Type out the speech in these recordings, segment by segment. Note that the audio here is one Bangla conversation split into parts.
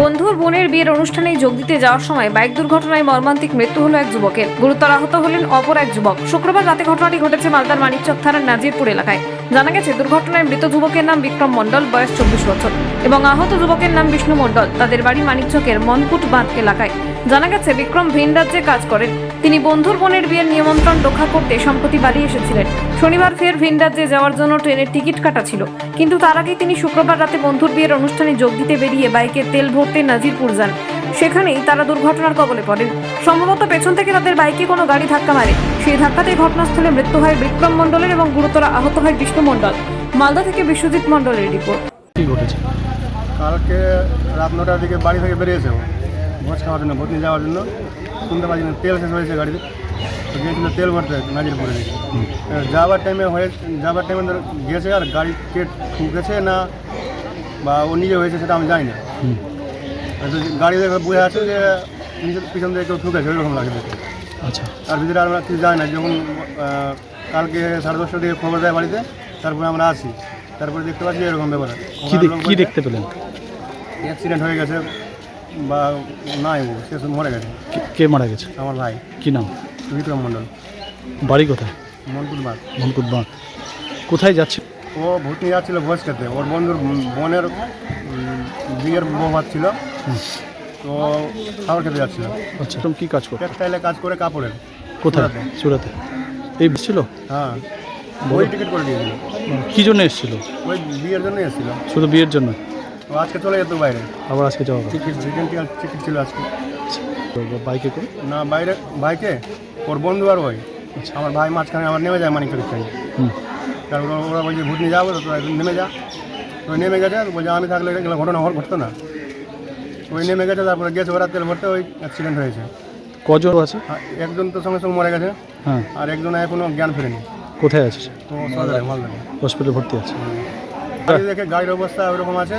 বন্ধুর বোনের বিয়ের অনুষ্ঠানে যোগ দিতে যাওয়ার সময় বাইক দুর্ঘটনায় মর্মান্তিক মৃত্যু হলো এক যুবকের। গুরুতর আহত হলেন অপর এক যুবক। শুক্রবার রাতে ঘটনাটি ঘটেছে মালদার মানিকচক থানার নাজিরপুর এলাকায়। জানা গেছে, দুর্ঘটনায় মৃত যুবকের নাম বিক্রম মণ্ডল, বয়স চব্বিশ বছর, এবং আহত যুবকের নাম বিষ্ণু মণ্ডল। তাদের বাড়ি মানিকচকের মনকুট বাঁধ এলাকায়। জানা গেছে বিক্রম ভিন রাজ্যে কাজ করেন। তিনি বন্ধুর বোনের বিয়ের নিমন্ত্রণ রক্ষা করতে সম্প্রতি বাড়ি এসেছিলেন। শনিবার ফের ভিন রাজ্যে যাওয়ার জন্য ট্রেনের টিকিট কাটা ছিল। কিন্তু তার আগেই তিনি শুক্রবার রাতে বন্ধুর বিয়ের অনুষ্ঠানে যোগ দিতে বেরিয়ে বাইকে তেল ভরতে নাজিরপুর যান। সেখানেই তারা দুর্ঘটনার কবলে পড়েন। সম্ভবত পেছন থেকে তাদের বাইকে কোনো গাড়ি ধাক্কা মারে। সেই ধাক্কাতেই ঘটনাস্থলে মৃত্যু হয় বিক্রম মণ্ডলের এবং গুরুতর আহত হয় বিষ্ণু মণ্ডল। মালদা থেকে বিশ্বজিৎ মণ্ডলের রিপোর্ট। কালকে রাত নটার দিকে বাড়ি থেকে বেরিয়েছে ভোজ খাওয়ার জন্য ভোট নিয়ে যাওয়ার জন্য শুনতে পাচ্ছি না তেল শেষ হয়েছে গাড়িতে। তো গিয়েছিল তেল ভরতে নাজিরপুরে দিকে এবার যাওয়ার টাইমে হয়ে যাওয়ার টাইমে গেছে আর গাড়ি কে ঠুকেছে না বা ও নিজে হয়েছে সেটা আমি জানি না। গাড়ি দেখে বুঝে আছে যে নিজের পিছন থেকে কেউ ঠুকেছে ওইরকম লাগে আচ্ছা। তার ভিতরে আমরা কিছু জানি না যখন কালকে সাড়ে দশটার দিকে খবর দেয় বাড়িতে তারপরে আমরা আসি। তারপরে দেখতে পাচ্ছি এরকম ব্যাপার। কি দেখতে পেলেন? অ্যাক্সিডেন্ট হয়ে গেছে। বা নাই ও সে মরে গেছে। কে- কে মারা গেছে? আমার ভাই। কি নাম? বিক্রম মণ্ডল। বাড়ি কোথায়? মনপুর বাদ মনকুট বাঁধ। কোথায় যাচ্ছে? ও ভূত নিয়ে যাচ্ছিল ভোজ খেতে ওর বন্ধুর বোনের উম, বিয়ের বউ ভাত ছিল তো খাবার খেতে যাচ্ছিল। আচ্ছা তুমি কি কাজ করো? টেক্সটাইলে কাজ করে কাপড়ের কোথায়? সুরাতে। সুরাতে এই ছিল? হ্যাঁ। ওই টিকিট করে দিয়েছিল। কি জন্য এসেছিল? ওই বিয়ের জন্য এসেছিল। শুধু বিয়ের জন্য? আজকে চলে যেত বাইরে। আবার আজকে যাওয়া টিকিট রিটার্ন টিকিট ছিল আজকে। বাইকে করে? না বাইরে ভাইকে ওর বন্ধু আর ওই। আচ্ছা। আমার ভাই মাঝখানে আমার নেমে যায় মানিক থেকে হুম। তারপর ওরা বলছে ভূত নিয়ে যাব তো নেমে যা। তো ওই নেমে গেছে বলছে আমি থাকলে এগুলো ঘটনা হল ঘটতো না। ওই নেমে গেছে তারপরে গেছে ওরা তেল ভরতে ওই অ্যাক্সিডেন্ট হয়েছে। কজন আছে? একজন তো সঙ্গে সঙ্গে মরে গেছে হ্যাঁ। আর একজন এখনও জ্ঞান ফেরেনি। কোথায় আছে তো হসপিটালে ভর্তি আছে। দেখে গাড়ির অবস্থা ওরকম আছে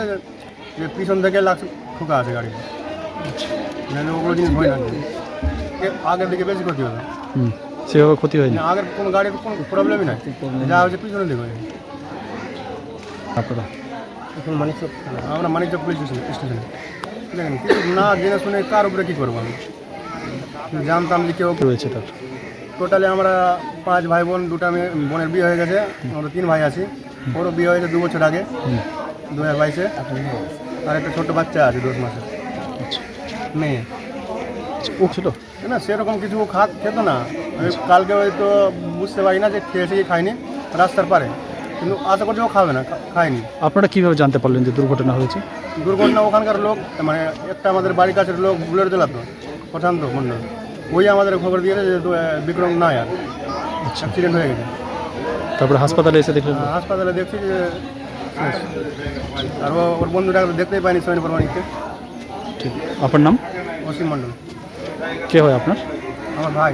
যে- পিছন থেকে লাখ ঠোকা আছে গাড়ি নাহলে ওগুলো জিনিস হয় না। আগের দিকে বেশি ক্ষতি হুম সেভাবে ক্ষতি হয়নি। না আগের কোনো গাড়ির কোনো প্রবলেমই নাই। যা হচ্ছে পিছনের দিকে হয়েছে। আপনারা? এখন মানিকচক আমরা মানিকচক পুলিশ স্টেশন স্টেশনে দেখেন কিছু না জেনে শুনে কার উপরে কী করব আমি? জানতাম যে কেউ কি রয়েছে তার? টোটালি আমরা পাঁচ ভাই বোন দুটা মেয়ে বোনের বিয়ে হয়ে গেছে। আমরা তিন ভাই আছি। ওরও বিয়ে হয়েছে দু বছর আগে। দু হাজার বাইশে। আর একটা ছোট্ট বাচ্চা আছে দশ মাসে আচ্ছা। মেয়ে। আচ্ছা, ও ছিল না সেরকম কিছু খাত খেত না। কালকে হয়তো বুঝতে পারি না যে খেয়েছে কি খায়নি রাস্তার পারে। কিন্তু আশা করছি ও খাবে না খায়নি। আপনারা কীভাবে জানতে পারলেন যে দুর্ঘটনা হয়েছে? দুর্ঘটনা ওখানকার লোক মানে একটা আমাদের বাড়ির কাছের লোক বুলেট চালাতো প্রশান্ত মণ্ডল ওই আমাদের খবর দিয়েছে যে বিক্রম নাই আর আচ্ছা। অ্যাক্সিডেন্ট হয়ে গেছে। তারপরে হাসপাতালে এসে দেখলেন? হাসপাতালে দেখছি যে। আর ওর বন্ধুটা দেখতেই পাইনি সোহেন প্রমাণিককে ঠিক। আপনার নাম? অসীম মণ্ডল। কে হয় আপনার? আমার ভাই।